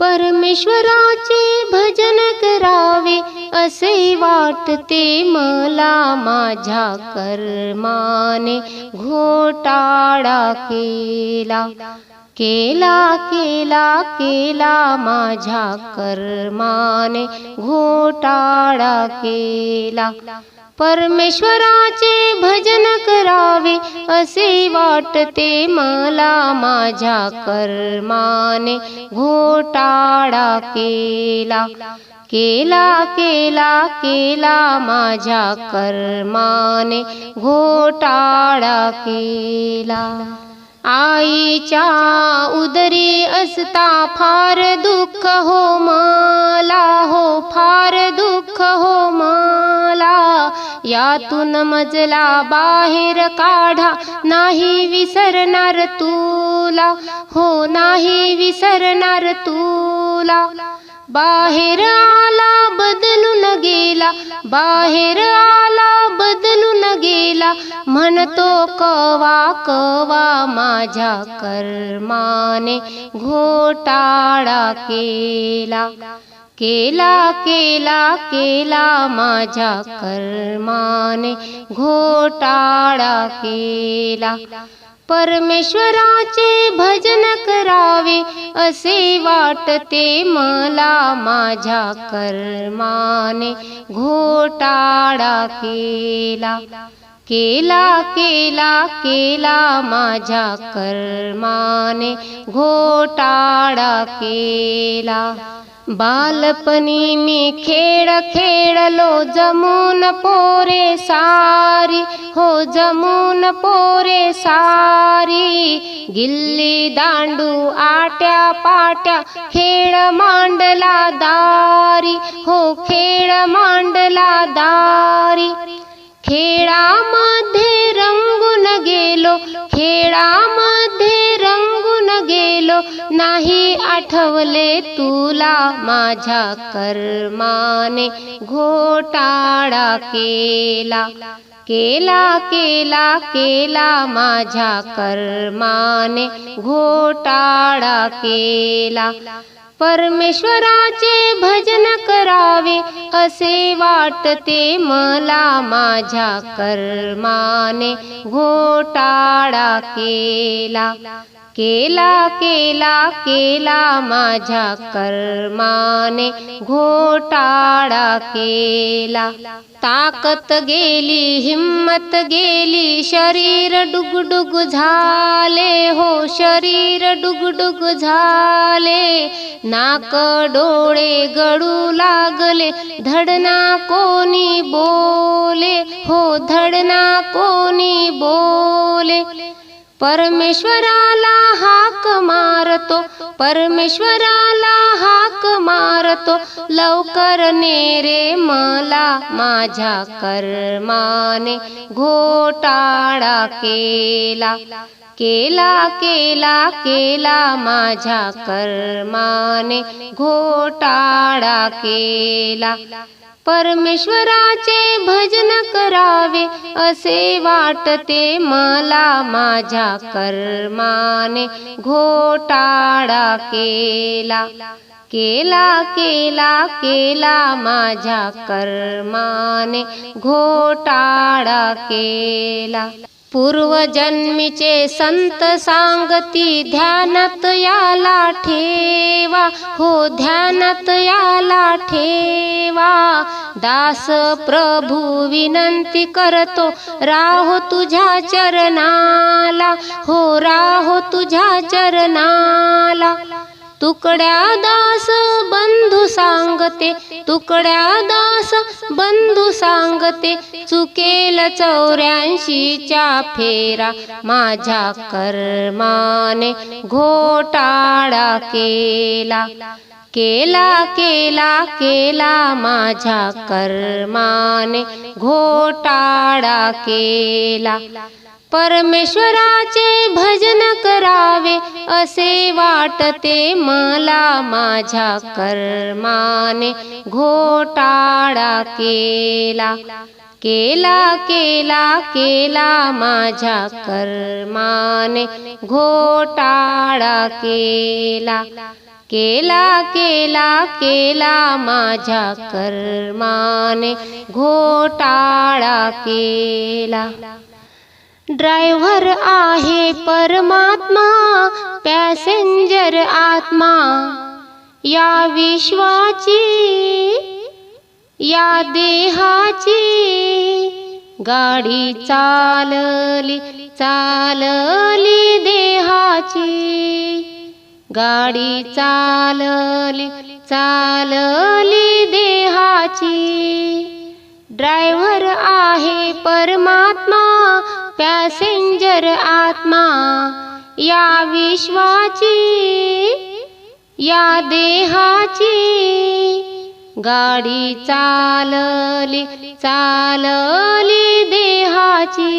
परमेश्वराचे भजन करावे असे वाटते मला माझ्या कर्माने. घोटाळा केला केला केला केला माझ्या कर्माने. घोटाळा केला. परमेश्वराचे भजन करावे असे वाटते मला माझ्या कर्माने. घोटाळा केला केला केला केला माझ्या कर्माने. घोटाळा केला. आईच्या उदरी असता फार दुःख हो मला. यातून मजला बाहेर काढा. नाही विसरणार तुला. हो नाही विसरणार तुला. बाहेर आला बदलून गेला. बाहेर आला बदलून गेला. म्हणतो कवा कवा माझ्या कर्माने घोटाळा केला. केला केला केला माझ्या कर्माने घोटाळा केला. परमेश्वराचे भजन करावे असे वाटते मला माझ्या कर्माने घोटाळा केला. केला केला केला माझ्या कर्माने घोटाळा केला. बालपणी मी खेळ खेळलो जमून पोरे सारी. हो जमून पोरे सारी. गिल्ली दांडू आट्या पाट्या खेळ मांडला दारी. हो खेळ मांडला दारी. खेळामध्ये रंगून गेलो खेळामध्ये गेलो नाही आठवले तुला माझ्या कर्माने. घोटाळा केला केला केला केला माझ्या कर्माने. घोटाळा केला. परमेश्वराचे भजन करावे असे वाटते मला माझ्या कर्माने. घोटाळा केला. केला केला केला माझ्या कर्माने घोटाळा केला. ताकत गेली हिम्मत गेली शरीर डुगडुग झाले हो शरीर डुगडुग झाले. नाक डोळे गळू लागले धडना कोणी बोले? हो धडना कोणी बोले? परमेश्वराला हाक मारतो परमेश्वराला हाक मारतो लवकर ने रे मला माझ्या कर्माने घोटाळा केला केला केला केला माझ्या कर्माने घोटाळा केला. परमेश्वराचे भजन करावे असे वाटते मला माझ्या कर्माने. घोटाळा केला केला केला केला माझ्या कर्माने. घोटाळा केला. पूर्वजन्मीचे संत सांगती ध्यानात याला ठेवा. हो ध्यानात याला ठेवा. दास प्रभू विनंती करतो राहो तुझ्या चरणाला. हो राहो तुझ्या चरणाला. तुकड्या दास बंधू सांगते तुकड्या दास बंधू सांगते चुकेल चौऱ्याऐंशीच्या फेरा माझ्या कर्माने घोटाळा केला. केला केला केला माझ्या कर्माने घोटाळा केला. परमेश्वराचे भजन करावे असे वाटते मला माझ्या कर्माने. घोटाळा केला केला केला केला माझ्या कर्माने. घोटाळा केला केला केला केला माझ्या कर्माने. घोटाळा केला. ड्रायव्हर आहे परमात्मा पॅसेंजर आत्मा. या विश्वाची या देहाची गाडी चालली चालली देहाची. गाडी चालली चालली देहाची. ड्रायव्हर आहे परमात्मा पॅसेंजर आत्मा या विश्वाची या देहाची गाडी चालली चालली देहाची.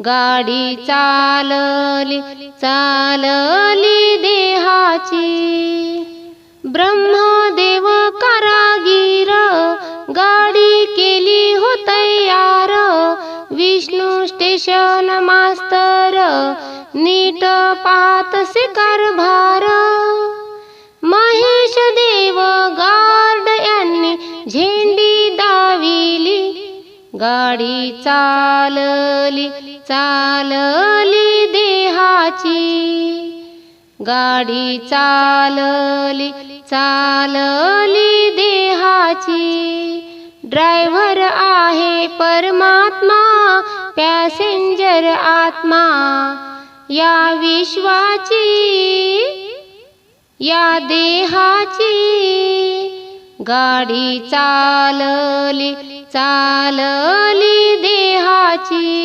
गाडी चालली चालली देहाची. ब्रह्मदेव कारागीर गाडी केली हो तयार. विष्णू स्टेशन मास्तर नीट पातसे कारभार महेश देव गार्ड यांनी झेंडी दाविली. गाडी चालली चालली देहाची. गाडी चालली चालली देहाची. ड्रायव्हर आहे परमात्मा पॅसेंजर आत्मा. या विश्वाची या देहाची गाडी चालली चालली देहाची.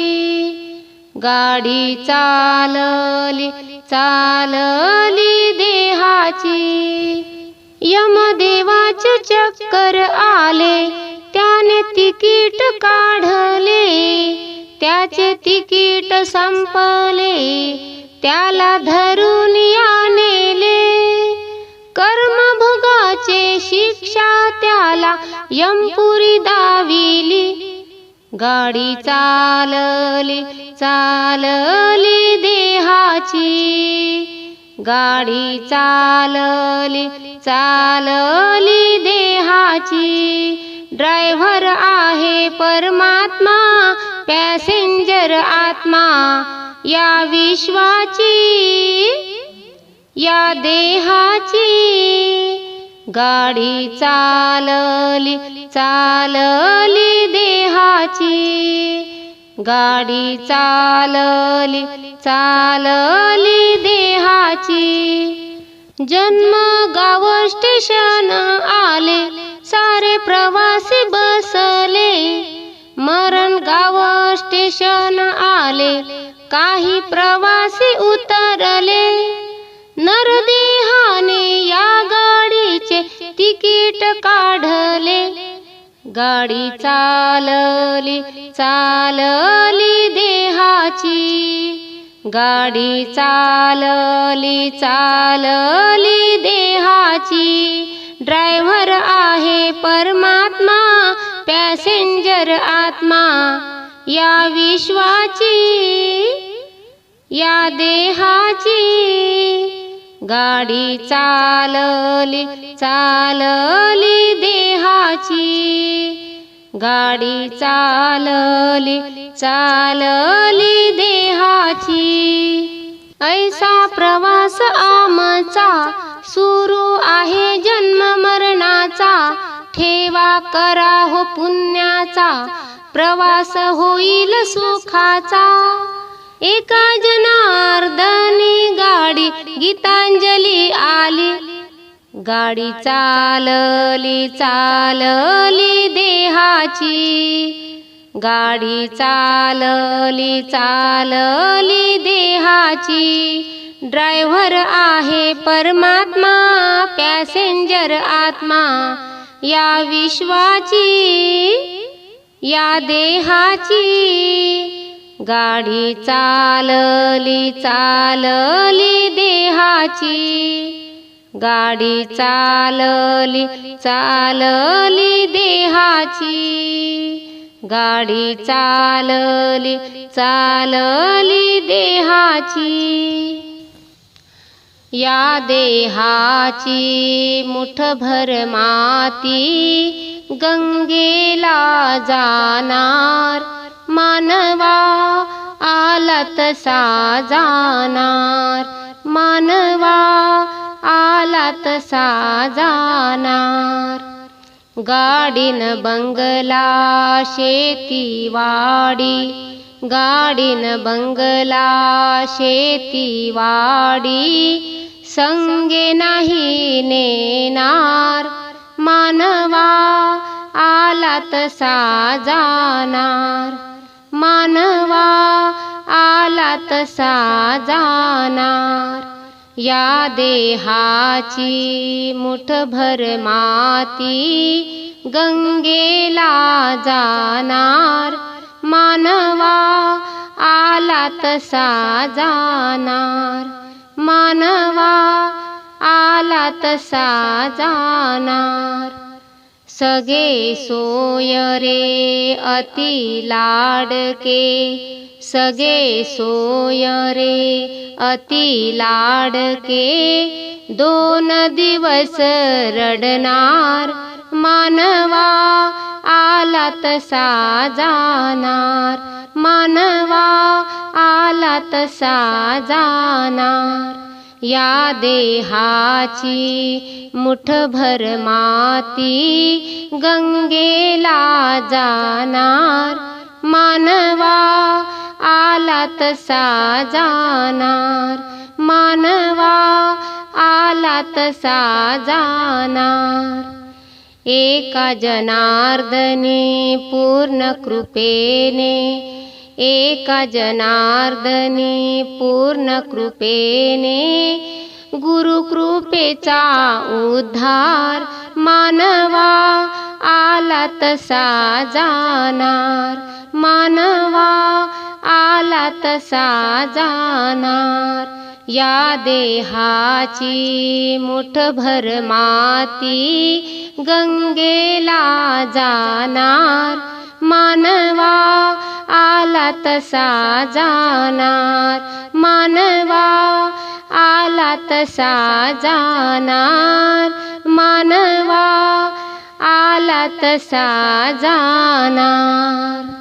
गाडी चालली चालली देहाची. यमदेवाचे चक्कर आले. त्याने तिकीट काढले. त्याचे तिकीट संपले. त्याला धरून या नेले कर्मभोगाचे शिक्षा त्याला यमपुरी दाविली. गाडी चालली चालली देहाची. गाडी चालली चालली देहाची. ड्रायव्हर आहे परमात्मा पॅसेंजर आत्मा. या विश्वाची या देहाची. गाडी चालली चालली देहाची. गाडी चालली चालली देहाची. जन्म गाव स्टेशन आले सारे प्रवासी बसले. मरण गाव स्टेशन आले काही प्रवासी उतरले. नरदेहाने या गाडीचे तिकीट काढले. गाडी चालली चालली देहाची. गाडी चालली चालली देहाची. ड्रायव्हर आहे परमात्मा पॅसेंजर आत्मा. या विश्वाची या देहाची. गाडी चालली चालली देहाची. गाडी चालली चालली देहाची. ऐसा प्रवास आमचा सुरू आहे जन्म मरणाचा. ठेवा करा हो पुण्याचा प्रवास होईल सुखाचा. एका जनार्दनी गाडी गीतांजली आली. गाडी चालली चालली देहाची. गाडी चालली चालली देहाची. ड्रायव्हर आहे परमात्मा पॅसेंजर आत्मा. या विश्वाची या देहाची. गाडी चालली चालली देहाची. गाडी चालली चालली देहाची. गाडी चालली चालली देहाची. या देहाची मुठभर माती गंगेला जाणार. मानवा आला तसा जाणार मानवा आला तसा जाणार गाडीन बंगला शेती वाडी गाडीन बंगला शेती वाडी संगे नाही नेणार. मानवा आला तसा जाणार मानवा आला तसा जाणार या देहाची मुठभर माती गंगेला जाणार. मानवा आला तसा जाणार मानवा आला तसा जाणार सगे सोय रे अति लाडके सगे सोय रे अति लाडके दोन दिवस रडणार मानवा आला तसा जाणार मानवा आला तसा जाणार या देहाची मुठभर माती गंगेला जाणार. मानवा आला तसा जाणार. मानवा आला तसा जाणार. एका जनार्दने पूर्ण कृपेने एका जनार्दनी पूर्ण कृपेने गुरुकृपेचा उद्धार मानवा आला तसा जाणार मानवा आला तसा जाणार या देहाची मुठभर माती गंगेला जाणार. मानवा आला तसा जाणार. मानवा आला तसा जाणार. मानवा आला तसा जाणार.